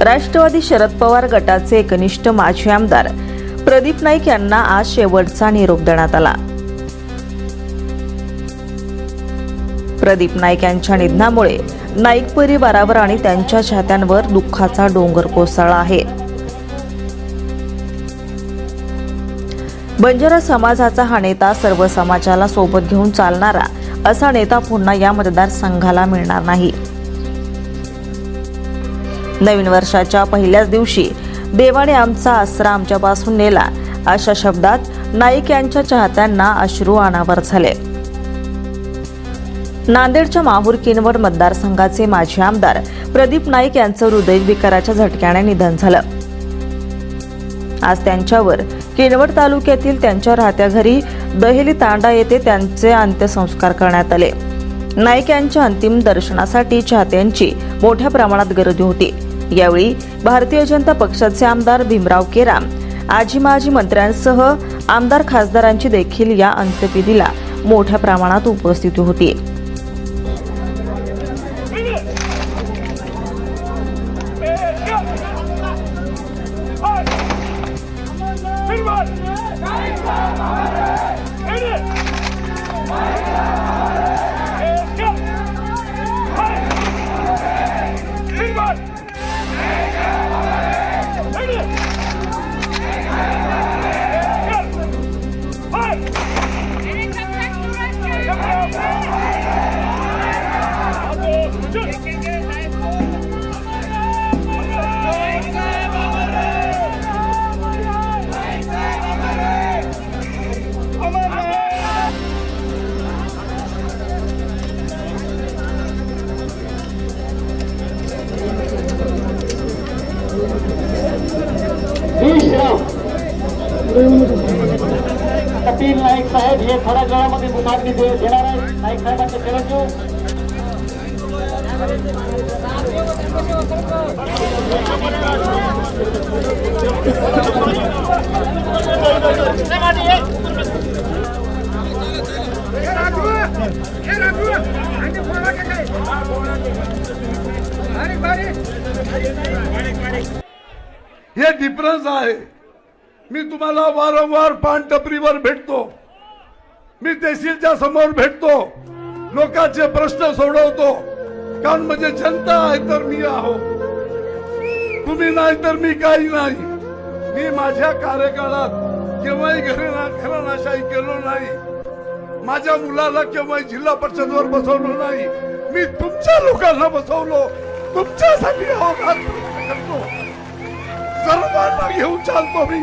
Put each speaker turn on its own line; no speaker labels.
राष्ट्रवादी शरद पवार गटाचे एकनिष्ठ माजी आमदार प्रदीप नाईक यांना आज शेवटचा निरोप देण्यात आला. प्रदीप नाईक यांच्या निधनामुळे नाईक परिवारावर आणि त्यांच्या चाहत्यांवर दुःखाचा डोंगर कोसळला आहे. बंजारा समाजाचा हा नेता सर्व समाजाला सोबत घेऊन चालणारा असा नेता पुन्हा या मतदारसंघाला मिळणार नाही. नवीन वर्षाच्या पहिल्याच दिवशी देवाने आमचा आसरा आमच्यापासून नेला. अशा शब्दात नाईक यांच्या चाहत्यांना अश्रू अनावर झाले. नांदेडच्या माहूर किनवट मतदारसंघाचे माजी आमदार प्रदीप नाईक यांचं हृदयविकाराच्या झटक्याने निधन झालं. आज त्यांच्यावर किनवट तालुक्यातील त्यांच्या राहत्या घरी दहेली तांडा येथे त्यांचे अंत्यसंस्कार करण्यात आले. नाईक यांच्या अंतिम दर्शनासाठी चाहत्यांची मोठ्या प्रमाणात गर्दी होती. यावेळी भारतीय जनता पक्षाचे आमदार भीमराव केराम आजी माजी मंत्र्यांसह आमदार खासदारांची देखील या अंत्यविधीला मोठ्या प्रमाणात उपस्थिती होती.
कपिल नाईक साहेब हे थोड्या वेळामध्ये मुखाग्नी देणार आहेत. नाईक साहेबांचे चरण
हे डिफरन्स आहे. मी तुम्हाला वारंवार पानटपरीवर भेटतो. मी तहसीलच्या समोर भेटतो. लोकांचे प्रश्न सोडवतो. कारण म्हणजे जनता आहे तर मी आहो तुम्ही नाही तर मी काही नाही. मी माझ्या कार्यकाळात केव्हाही घराणा घराणाशाही केलो नाही. माझ्या मुलाला केव्हाही जिल्हा परिषदवर बसवलं नाही. मी तुमच्या लोकांना बसवलो. तुमच्यासाठी अवघात करतो. सर्वांना घेऊन चालतो मी.